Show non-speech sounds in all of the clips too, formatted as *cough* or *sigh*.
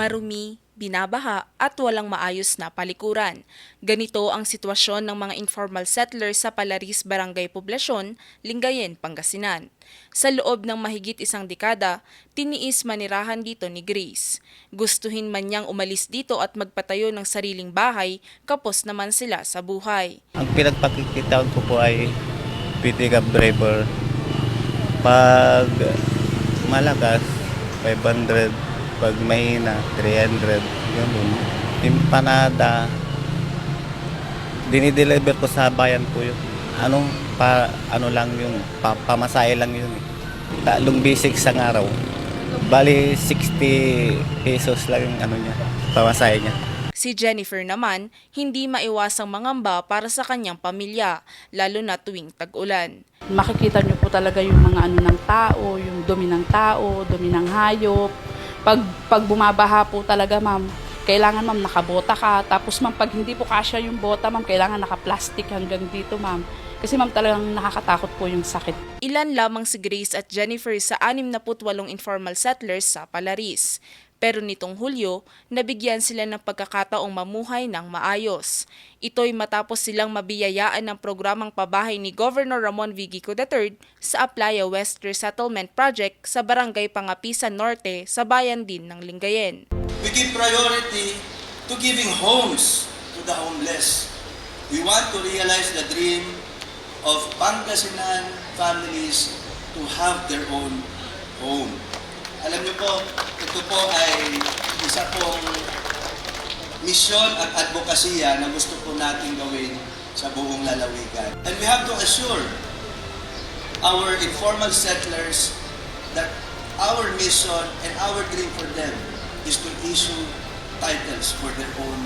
marumi, binabaha at walang maayos na palikuran. Ganito ang sitwasyon ng mga informal settlers sa Palaris Barangay Poblasyon, Lingayen, Pangasinan. Sa loob ng mahigit isang dekada, tiniis manirahan dito ni Grace. Gustuhin man niyang umalis dito at magpatayo ng sariling bahay, kapos naman sila sa buhay. Ang pinagpakikitaan ko po ay PT Cab driver. Pag malakas, 500. Pag mahina, 300. Ganun. Empanada. Dinideliver ko sa bayan po yun. Ano, pa, ano lang yung, pa, pamasahe lang yun. Talong basic sa araw. Bali, 60 pesos lang yung ano niya, pamasahe niya. Si Jennifer naman, hindi maiwasang mangamba para sa kanyang pamilya, lalo na tuwing tag-ulan. makikita nyo po talaga yung mga ano ng tao, yung dumi ng tao, dumi ng hayop. Pag, pag bumabaha po talaga, ma'am, kailangan ma'am nakabota ka. Tapos ma'am, pag hindi po kasya yung bota, ma'am, kailangan naka-plastic hanggang dito, ma'am. Kasi ma'am, talagang nakakatakot po yung sakit. Ilan lamang si Grace at Jennifer sa 68 informal settlers sa Palaris. Pero nitong Hulyo, nabigyan sila ng pagkakataong mamuhay ng maayos. Ito'y matapos silang mabiyayaan ng programang pabahay ni Governor Ramon V. Gico III sa Aplaya West Resettlement Project sa Barangay Pangapisan Norte sa bayan din ng Lingayen. We give priority to giving homes to the homeless. We want to realize the dream of Pangasinan families to have their own home. Alam niyo po, ito po ay isa pong misyon at advokasya na gusto po natin gawin sa buong lalawigan. And we have to assure our informal settlers that our mission and our dream for them is to issue titles for their own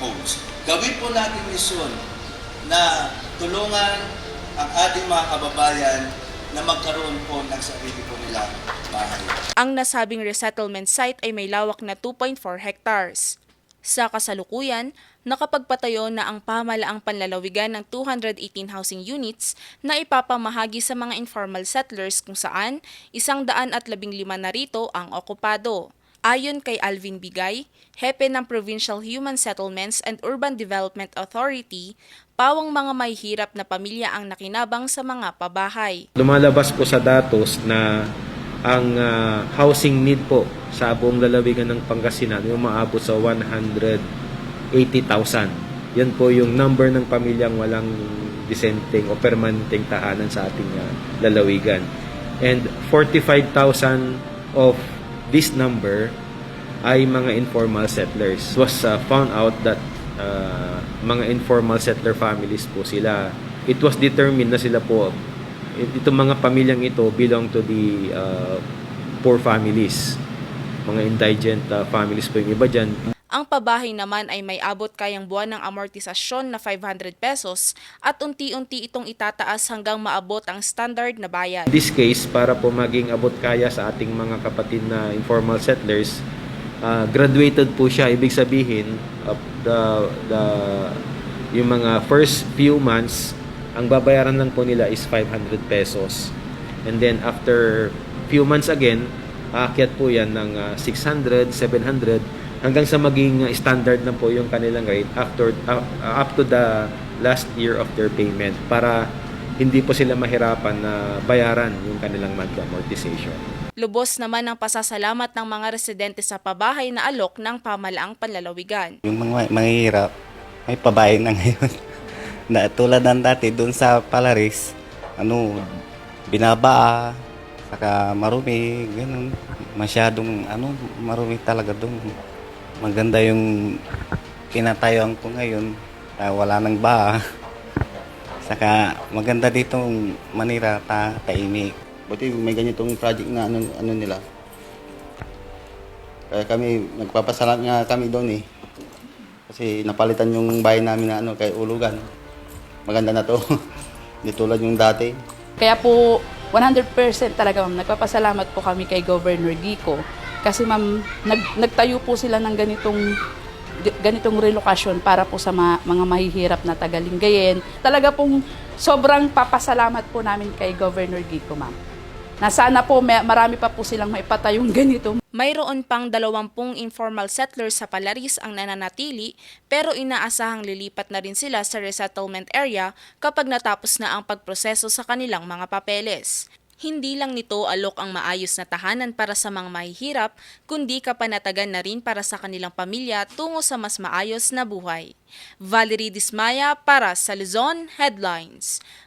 homes. Gawin po natin mission na tulungan ang ating mga kababayan na magkaroon po ng sarili po nilang bahay. Ang nasabing resettlement site ay may lawak na 2.4 hectares. Sa kasalukuyan, nakapagpatayo na ang pamalaang panlalawigan ng 218 housing units na ipapamahagi sa mga informal settlers kung saan isang daan at labing lima na rito ang okupado. Ayon kay Alvin Bigay, hepe ng Provincial Human Settlements and Urban Development Authority, pawang mga may hirap na pamilya ang nakinabang sa mga pabahay. lumalabas po sa datos na ang ah, housing need po sa buong lalawigan ng Pangasinan yung maabot sa 180,000. Yan po yung number ng pamilyang walang disenteng o permanenteng tahanan sa ating ah, lalawigan. And 45,000 of this number ay mga informal settlers. It was ah, found out that ah, mga informal settler families po sila. It was determined na sila po itong mga pamilyang ito belong to the uh, poor families. Mga indigent uh, families po yung iba dyan. Ang pabahay naman ay may abot kayang buwan ng amortisasyon na 500 pesos at unti-unti itong itataas hanggang maabot ang standard na bayad. In this case, para po maging abot kaya sa ating mga kapatid na informal settlers, uh, graduated po siya. Ibig sabihin, uh, the, the, yung mga first few months, ang babayaran lang po nila is 500 pesos. And then after few months again, aakyat po yan ng uh, 600, 700, hanggang sa maging uh, standard na po yung kanilang rate after uh, up to the last year of their payment para hindi po sila mahirapan na bayaran yung kanilang monthly amortization. Lubos naman ang pasasalamat ng mga residente sa pabahay na alok ng pamalaang panlalawigan. Yung mga mahihirap, may pabahay na *laughs* ngayon. na tulad ng dati doon sa Palaris, ano, binabaa, saka marumi, ganun. Masyadong, ano, marumi talaga doon. Maganda yung kinatayuan ko ngayon, wala nang baa. Saka maganda dito Manira, ta, taimik. Buti may ganitong project na ano, ano nila. Kaya kami, nagpapasalamat nga kami doon eh. Kasi napalitan yung bahay namin na ano, kay Ulugan. Maganda na to. *laughs* Hindi tulad yung dati. Kaya po, 100% talaga ma'am, nagpapasalamat po kami kay Governor Gico. Kasi ma'am, nag, nagtayo po sila ng ganitong ganitong relokasyon para po sa ma- mga mahihirap na tagalinggayen. Talaga pong sobrang papasalamat po namin kay Governor Gico, ma'am. Na sana po may, marami pa po silang maipatayong ganito. Mayroon pang 20 informal settlers sa Palaris ang nananatili pero inaasahang lilipat na rin sila sa resettlement area kapag natapos na ang pagproseso sa kanilang mga papeles. Hindi lang nito alok ang maayos na tahanan para sa mga mahihirap, kundi kapanatagan na rin para sa kanilang pamilya tungo sa mas maayos na buhay. Valerie Dismaya para sa Luzon Headlines.